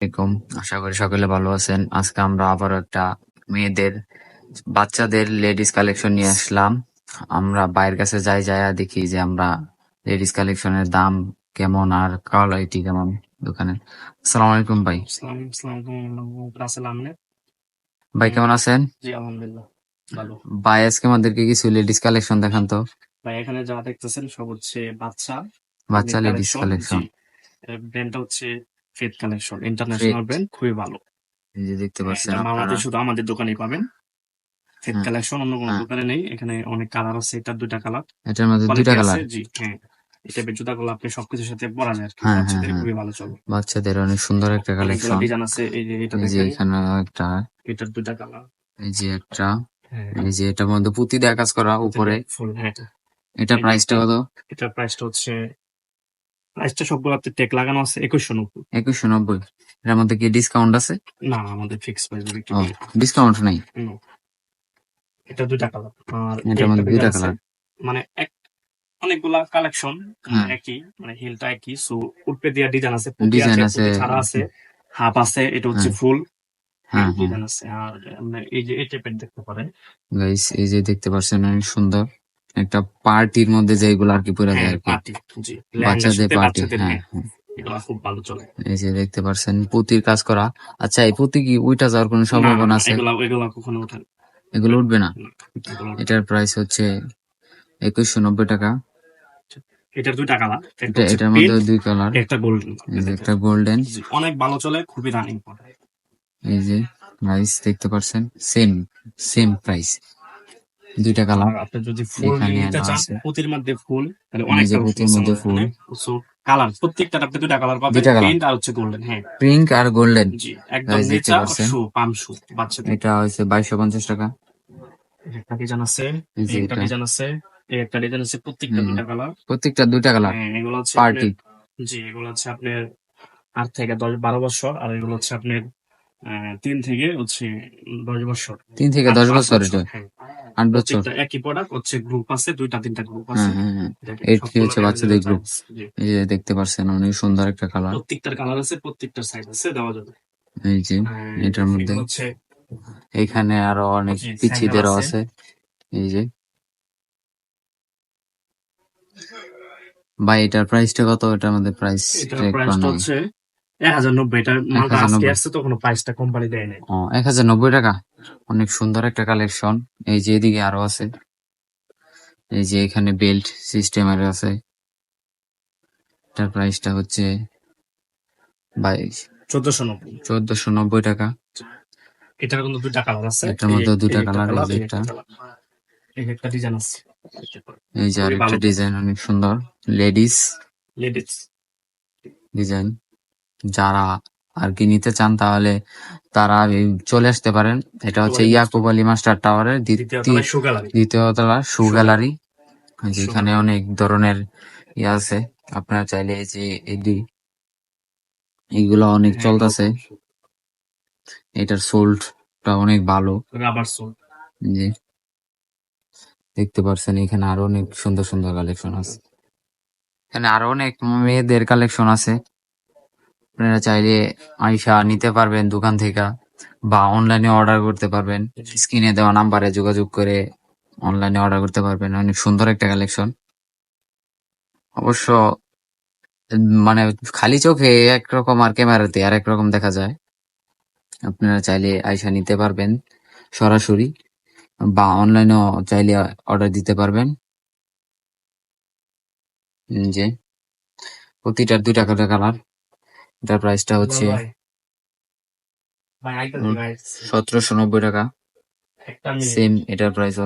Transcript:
আলাইকুম। আশা করি সকলে ভালো আছেন। আজকে আমরা আবারও একটা মেয়েদের বাচ্চাদের লেডিস কালেকশন নিয়ে আসলাম। আমরা বাইরের কাছে যাই যাই দেখি যে আমরা লেডিস কালেকশনের দাম কেমন আর কোয়ালিটি কেমন দোকানে আসসালামু আলাইকুম ভাই। ভাই কেমন আছেন? জি আলহামদুলিল্লাহ ভালো। ভাই আজকে আমাদেরকে কিছু লেডিস কালেকশন দেখান তো। ভাই এখানে যা দেখতেছেন সব হচ্ছে বাচ্চা বাচ্চা লেডিস কালেকশন ব্র্যান্ডটা হচ্ছে ফেদ কালেকশন ইন্টারন্যাশনাল। ব্র্যান্ড খুবই ভালো। এই যে দেখতে পাচ্ছেন এটা শুধু আমাদের দোকানেই পাবেন। হ্যাঁ। কালেকশন অন্য কোনো হ্যাঁ। দোকানে নেই এখানে অনেক কালার আছে এটার দুইটা কালার। এটার মধ্যে দুইটা কালার। জি হ্যাঁ। এই টাইপের জুতাগুলো আপনি সবকিছুর সাথে পরা যায় হ্যাঁ, হ্যাঁ, বাচ্চাদের হ্যাঁ। খুবই ভালো চলে। বাচ্চাদের অনেক সুন্দর একটা কালেকশন ডিজাইন আছে এই যে এটা দেখেন। এখানে একটা। এটার দুইটা কালার। এই যে একটা। হ্যাঁ। এই যে এটার মধ্যে পুঁতি দেওয়া কাজ করা উপরে। ফুল হ্যাঁ। এটা প্রাইসটা কত? এটার প্রাইসটা হচ্ছে প্রাইসটা সবগুলোতে টেক লাগানো আছে একুশশো নব্বই। একুশশো নব্বই। এটার মধ্যে কি ডিসকাউন্ট আছে? না আমাদের ফিক্স প্রাইস ডিসকাউন্ট নাই? এটা দুইটা কালার আর এটার মধ্যে দুইটা কালার মানে এক অনেকগুলা কালেকশন হ্যাঁ। একই মানে হিলটা একই। সো উল্পে দিয়া ডিজাইন আছে ডিজাইন আছে। ছাড়া আছে হাফ আছে এটা হচ্ছে হ্যাঁ। ফুল হ্যাঁ হ্যাঁ। ডিজাইন আছে। আর এই যে এই টাইপের দেখতে পারেন। গাইস এই যে দেখতে পাচ্ছেন অনেক সুন্দর। একটা পার্টির মধ্যে যেগুলো আর কি পরে যায় হ্যাঁ আর কি। পার্টি জি বাচ্চাদের পার্টি হ্যাঁ হ্যাঁ। এই যে দেখতে পাচ্ছেন পুঁতির কাজ করা। আচ্ছা এই পুঁতি কি উইটা যাওয়ার কোনো সম্ভাবনা আছে? এগুলো উঠবে না? এটার প্রাইস হচ্ছে একুশশো নব্বই টাকা। এটার দুইটা কালার এটা এটার মধ্যে দুই কালার একটা গোল্ডেন একটা গোল্ডেন অনেক ভালো চলে খুবই রানিং এই যে প্রাইস দেখতে পাচ্ছেন সেম সেম প্রাইস দুইটা কালার আপনি যদি ফুল নিতে চান। পুঁতির মধ্যে ফুল তাহলে অনেকটা পুঁতির মধ্যে ফুল। কালার প্রত্যেকটা আপনি দুটা কালার পাবেন। দুইটা। প্রিন্ট আর হচ্ছে গোল্ডেন হ্যাঁ। পিঙ্ক আর গোল্ডেন জি একদম নেচার শু পাম শু বাচ্চাদের। এটা হচ্ছে বাইশশো পঞ্চাশ টাকা। একটা ডিজাইন আছে একটা। ডিজাইন আছে একটা ডিজাইন আছে প্রত্যেকটা দুইটা কালার প্রত্যেকটা দুইটা কালার হ্যাঁ এগুলো হচ্ছে পার্টি জি এগুলো হচ্ছে আপনার আট থেকে দশ বারো বছর আর এগুলো হচ্ছে আপনার তিন থেকে হচ্ছে দশ বছর। তিন থেকে দশ বছর হ্যাঁ। আট বছর। একই প্রোডাক্ট হচ্ছে গ্রুপ আছে দুইটা তিনটা গ্রুপ আছে। দেখেন, এইট কি সবগুলো হচ্ছে বাচ্চাদের বিভিন্ন group। size, জি। এই যে দেখতে পাচ্ছেন অনেক সুন্দর একটা কালার প্রত্যেকটার কালার আছে প্রত্যেকটার সাইজ আছে দেওয়া যাবে। এই যে এটার মধ্যে এখানে আরও অনেক পিচ্ছিদেরও আছে। এই যে। ভাই এটার প্রাইসটা কত? এটার মধ্যে প্রাইস হচ্ছে এক হাজার নব্বই। এটার মালটা আজকে আসছে তো কোনো প্রাইসটা কোম্পানি দেয় নাই। এক হাজার নব্বই টাকা? অনেক সুন্দর একটা কালেকশন এই যে এদিকে আরও আছে। এই যে এখানে বেল্ট সিস্টেমের আছে। এটার প্রাইসটা হচ্ছে বাইশ। চোদ্দশো নব্বই। চোদ্দশো নব্বই টাকা। এটার কিন্তু দুইটা কালার আছে। এটার এই- মধ্যেও দুইটা এই একটা একটা। ডিজাইন আছে। এই যে আরেকটা ডিজাইন অনেক সুন্দর। লেডিস লেডিস ডিজাইন যারা আর কি নিতে চান তাহলে তারা চলে আসতে পারেন। এটা হচ্ছে ইয়াকুব আলী মাস্টার টাওয়ারের দ্বিতীয় তলা শু গ্যালারি যেখানে অনেক ধরনের ইয়ে আছে। আপনারা চাইলে এই যে এডি এইগুলো অনেক হ্যাঁ, চলতেছে। এটার সোল্ডটা অনেক ভালো। রাবার যে দেখতে পারছেন এখানে আরও অনেক সুন্দর সুন্দর কালেকশন আছে। এখানে আরও অনেক মেয়েদের কালেকশন আছে। আপনারা চাইলে আইসা নিতে পারবেন দোকান থেকে বা অনলাইনে অর্ডার করতে পারবেন। স্ক্রিনে দেওয়া নাম্বারে যোগাযোগ করে অনলাইনে অর্ডার করতে পারবেন। অনেক সুন্দর একটা কালেকশন অবশ্য মানে খালি চোখে একরকম আর ক্যামেরাতে আর রকম দেখা যায়। আপনারা চাইলে আইসা নিতে পারবেন সরাসরি বা অনলাইনেও চাইলে অর্ডার দিতে পারবেন। যে, প্রতিটার দুই টাকা কালার এটার প্রাইসটা হচ্ছে। সতেরোশো নব্বই টাকা। সেম এটার প্রাইস